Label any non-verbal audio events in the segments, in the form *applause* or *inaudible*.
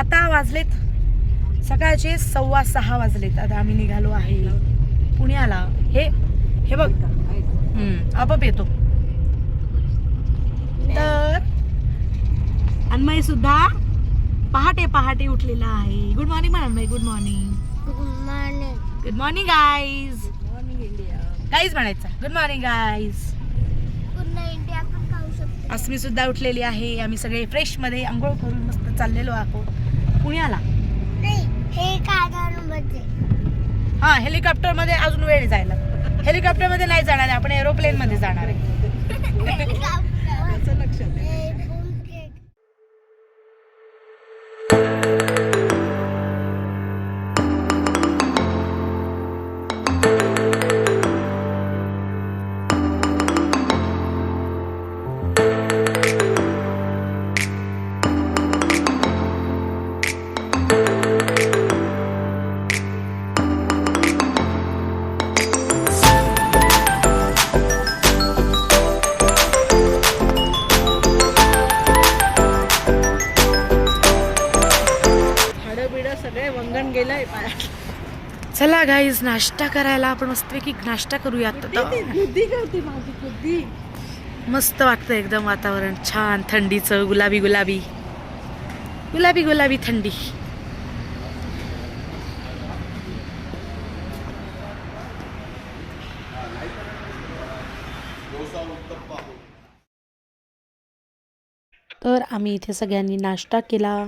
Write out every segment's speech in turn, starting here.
आता वाजलेत सकाळचे सव्वा सहा वाजलेत. आता आम्ही निघालो आहे पुण्याला. हे हे बघ. आपोआप येतो. तर अन्मय सुद्धा पहाटे पहाटे उठलेला आहे. गुड मॉर्निंग म्हणा Anmay good morning good morning guys guys म्हणायचं. गुड मॉर्निंग गाईज आज मी सुद्धा उठलेली आहे. आम्ही सगळे फ्रेशमध्ये आंघोळ करून मस्त चाललेलो आहोत. पुण्याला हा हेलिकॉप्टरमध्ये अजून वेळ जायला. हेलिकॉप्टरमध्ये नाही जाणार आहे आपण एरोप्लेन मध्ये जाणार आहे. *laughs* चला गाईज नाश्ता करायला आपण मस्तपैकी नाश्ता करूयात. आता मस्त वाटतं एकदम वातावरण. छान थंडीचं गुलाबी गुलाबी. गुलाबी गुलाबी थंडी. तर आम्ही इथे सगळ्यांनी नाश्ता केला.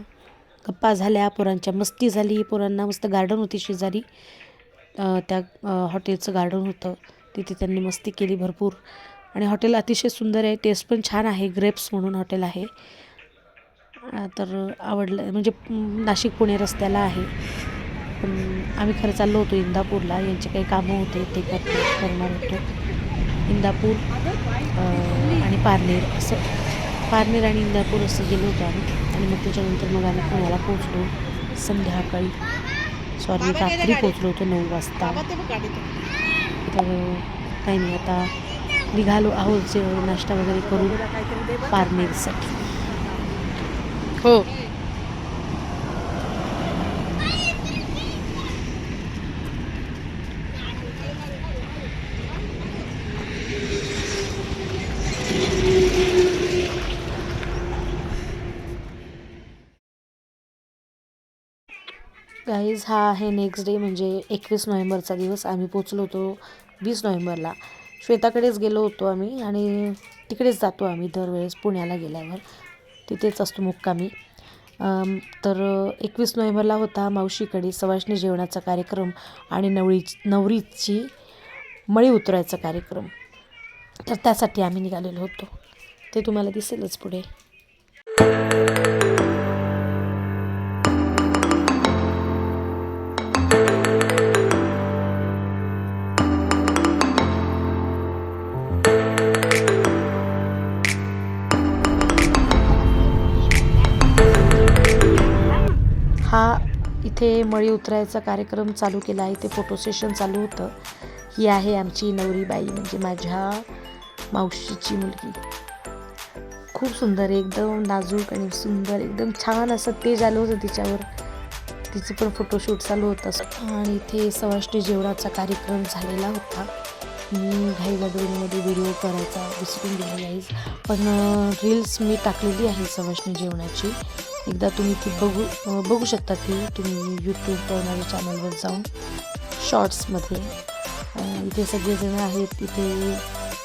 गप्पा झाल्या पोरांच्या मस्ती झाली पोरांना मस्त गार्डन होती शेजारी. त्या हॉटेलचं गार्डन होतं. तिथे त्यांनी मस्ती केली भरपूर. आणि हॉटेल अतिशय सुंदर आहे. टेस्ट पण छान आहे. ग्रेप्स म्हणून हॉटेल आहे. तर आवडलं म्हणजे नाशिक पुणे रस्त्याला आहे. पण आम्ही खरं चाललो होतो इंदापूरला. यांचे काही कामं होते ते कर करणार होतो. इंदापूर आणि पारनेर असं. पारनेर आणि इंदापूर असं गेलो होतो आम्ही. आणि मग त्याच्यानंतर मग आम्ही पुण्याला पोचलो संध्याकाळी. सॉरी रात्री पोचलो होतो नऊ वाजता. तर काही नाही आता निघालो आहोत जे नाश्ता वगैरे करून. पारनेरसाठी. हो. गाईज हा आहे नेक्स्ट डे म्हणजे एकवीस नोव्हेंबरचा दिवस. आम्ही पोचलो होतो वीस नोव्हेंबरला. श्वेताकडेच गेलो होतो आम्ही आणि तिकडेच जातो आम्ही दरवेळेस पुण्याला गेल्यावर. तिथेच असतो मुक्कामी. तर एकवीस नोव्हेंबरला होता मावशीकडे सवाष्णी जेवणाचा कार्यक्रम आणि नवरी नवरीची मळी उतरायचा कार्यक्रम. तर त्यासाठी आम्ही निघालेलो होतो. ते तुम्हाला दिसेलच पुढे. हा इथे मळी उतरायचा कार्यक्रम चालू केला आहे. ते फोटो सेशन चालू होतं. ही आहे आमची नवरीबाई म्हणजे माझ्या मावशीची मुलगी. खूप सुंदर एकदम नाजूक आणि सुंदर एकदम छान असं तेज आलं होतं तिच्यावर. तिचं पण फोटोशूट चालू होतं आणि इथे सवाष्टी जेवणाचा कार्यक्रम झालेला होता. मी घाई गडबडीमध्ये व्हिडिओ करायचा विसरून गेले गाईज पण रील्स मी टाकलेली आहे सवाष्णी जेवणाची. एकदा तुम्ही ती बघू बघू शकता ती. तुम्ही यूट्यूब माझ्या चॅनलवर जाऊन शॉर्ट्समध्ये इथे सगळेजण आहेत. इथे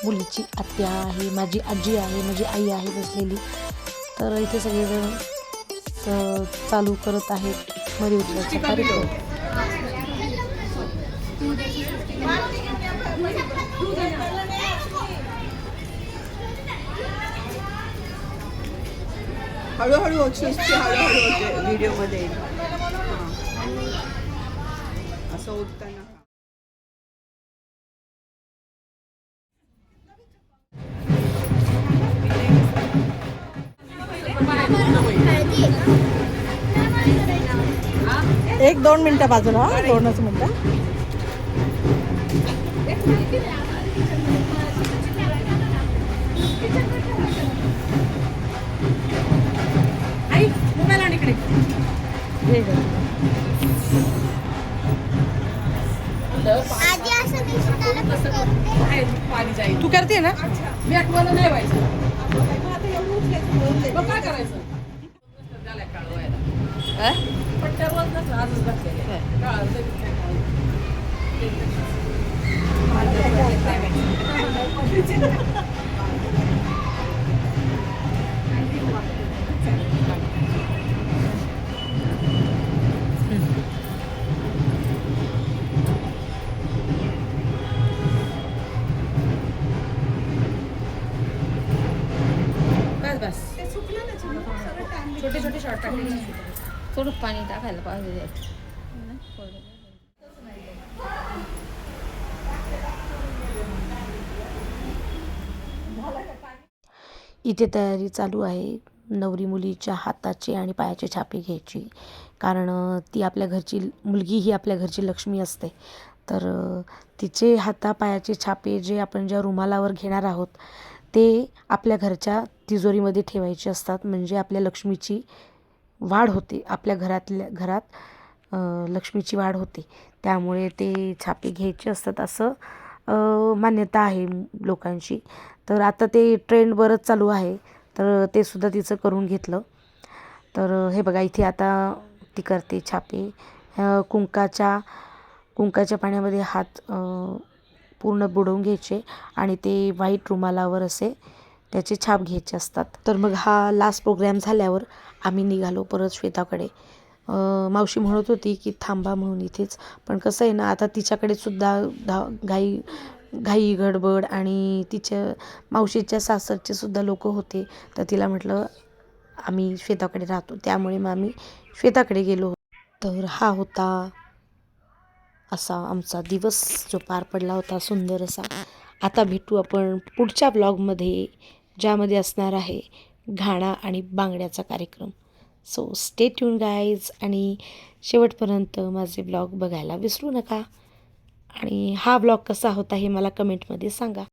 मुलीची आत्या आहे माझी आजी आहे माझी आई आहे बसलेली. तर इथे सगळेजण चालू करत आहेत. मरी उतरायचा कार्यक्रम. हळूहळू सृष्टी हळूहळू होते व्हिडिओमध्ये. असं उठताना. एक दोन मिनटं बाजूला दोनच मिनिटं. आई मोबाईल आणि इकडे हे? घे. आजी असं दिसताना कसं करते थोडं पाणी टाकायला पाहिजे. इथे तयारी चालू आहे नवरी मुलीच्या हाताचे आणि पायाचे छापे घ्यायची. कारण ती आपल्या घरची मुलगी ही आपल्या घरची लक्ष्मी असते. तर तिचे हातापायाचे छापे जे आपण ज्या रुमालावर घेणार आहोत ते आपल्या घरच्या तिजोरीमध्ये ठेवायचे असतात. म्हणजे आपल्या लक्ष्मीची वाढ होते. आपल्या घरातल्या घरात लक्ष्मीची वाढ होते. त्यामुळे ते छापे घ्यायचे असतात असं मान्यता आहे लोकांची. तर आता ते ट्रेंड बरंच चालू आहे. तर ते सुद्धा तिचं करून घेतलं. तर हे बघा इथे आता ती करते छापे. कुंकाच्या कुंकाच्या पाण्यामध्ये हात पूर्ण बुडवून घ्यायचे आणि ते व्हाईट रुमालावर असे त्याचे छाप घ्यायचे असतात. तर मग हा लास्ट प्रोग्रॅम झाल्यावर आम्ही निघालो परत श्वेताकडे. मावशी म्हणत होती की थांबा म्हणून इथेच. पण कसं आहे ना आता तिच्याकडे सुद्धा धा घाई घाई गडबड आणि तिच्या मावशीच्या सासरचे सुद्धा लोक होते. तर तिला म्हटलं आम्ही श्वेताकडे राहतो. त्यामुळे मग आम्ही श्वेताकडे गेलो. तर हा होता असा आमचा दिवस जो पार पडला होता सुंदर असा. आता भेटू आपण पुढच्या ब्लॉगमध्ये ज्यामध्ये असणार आहे घाणा आणि बांगड्याचा कार्यक्रम. सो स्टे ट्यून गाईज आणि शेवटपर्यंत माझे ब्लॉग बघायला विसरू नका. आणि हा ब्लॉग कसा होता हे मला कमेंटमध्ये सांगा.